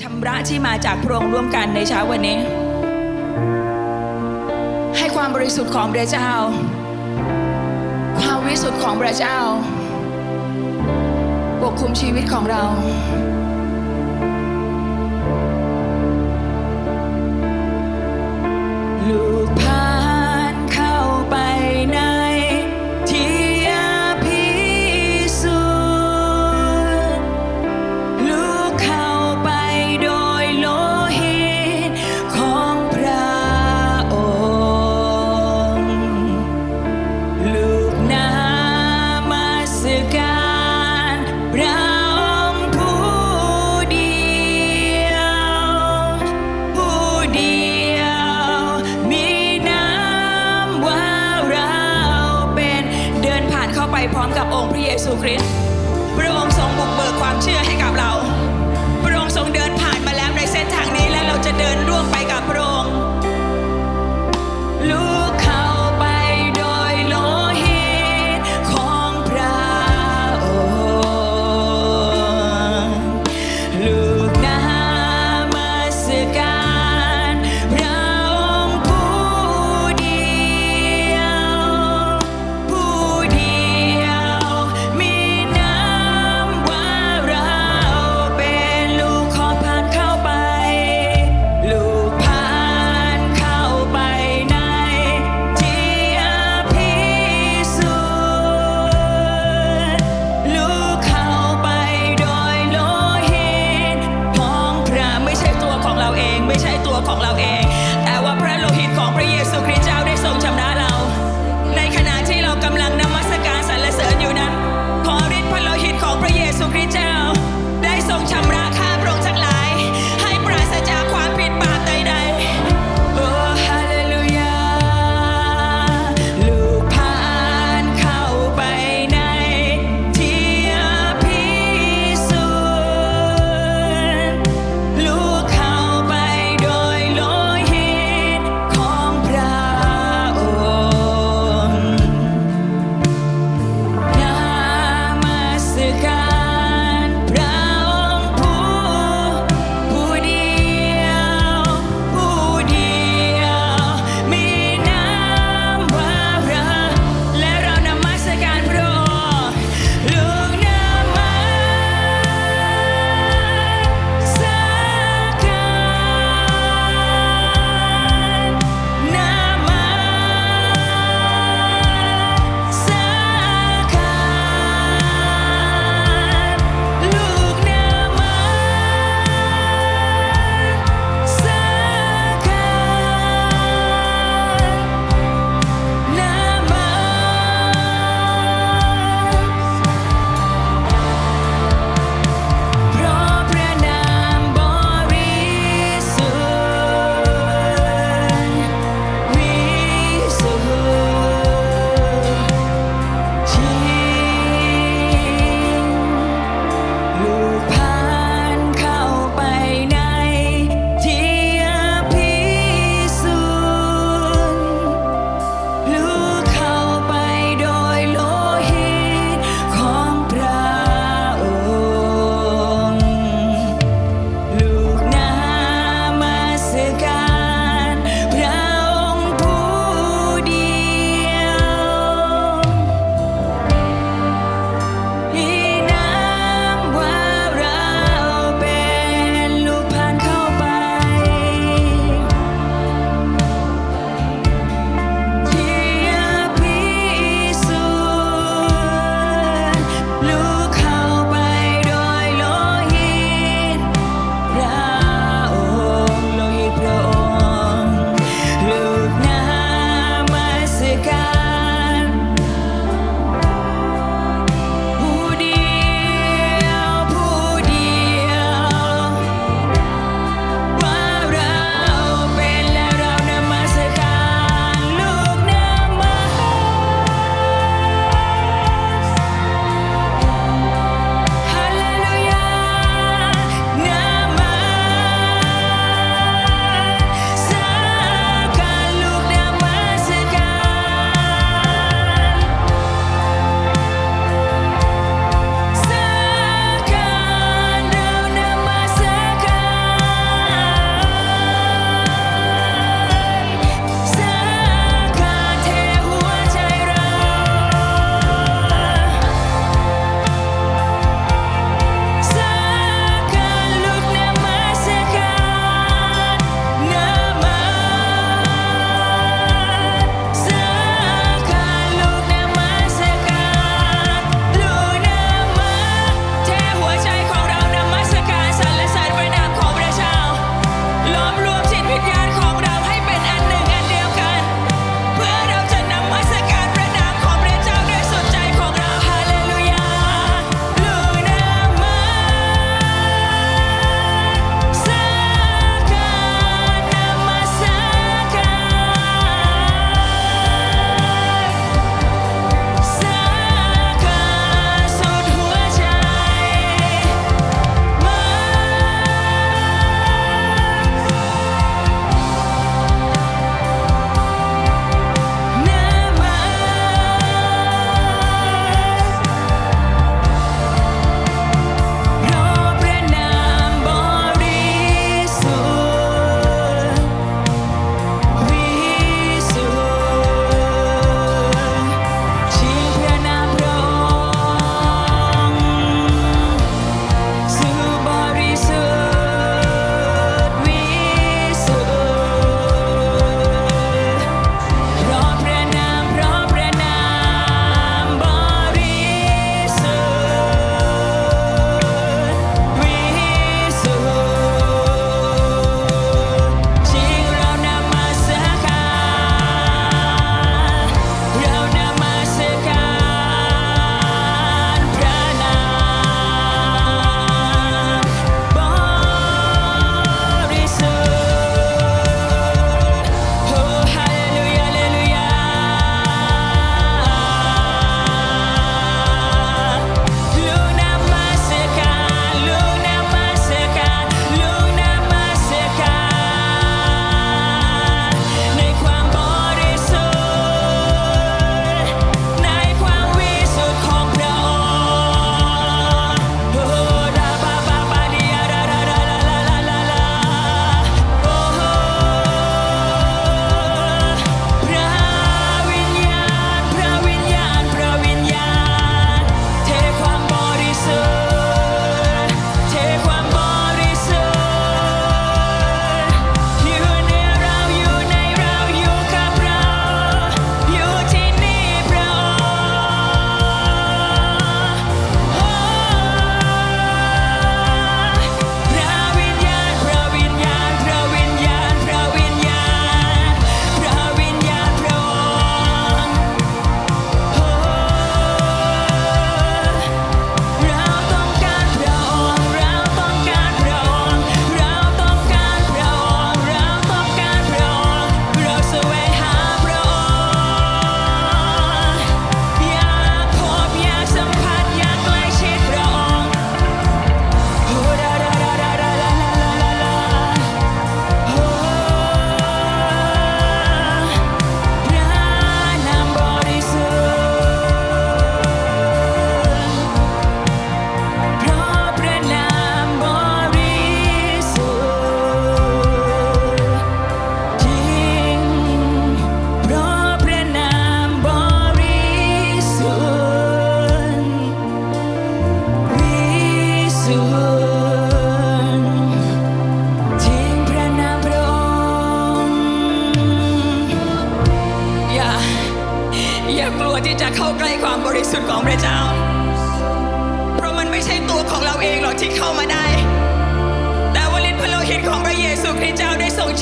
ชำระที่มาจากพระองค์ร่วมกันในเช้าวันนี้ ให้ความบริสุทธิ์ของพระเจ้า ความวิสุทธิ์ของพระเจ้าปกคุมชีวิตของเราับองค์พระเยซูคริสต์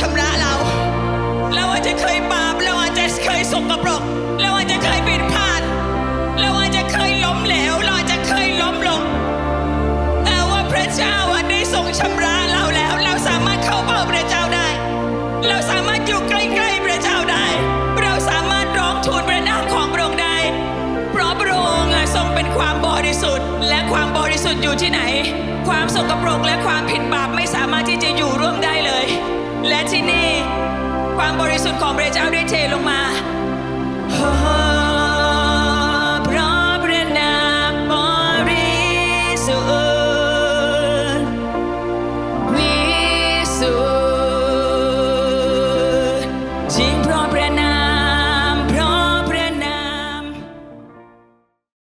ชำระเรา เราอาจจะเคยบาปเราอาจจะเคยสกปรกเราอาจจะเคยผิดพลาด เราอาจจะเคยล้มเหลว เราอาจจะเคยล้มลง แต่ว่าพระเจ้าได้ทรงชำระเราแล้ว เราสามารถเข้าเฝ้าพระเจ้าได้ เราสามารถอยู่ใกล้ๆพระเจ้าได้ เราสามารถร้องทูลพระนามของพระองค์ได้ เพราะพระองค์ทรงเป็นความบริสุทธิ์ และความบริสุทธิ์อยู่ที่ไหน ความสกปรกและความผิดบาปไม่สามารถที่จะอยู่ร่วมได้เลย และที่นี่ ความบริสุทธิ์ของพระเจ้าได้เทลงมา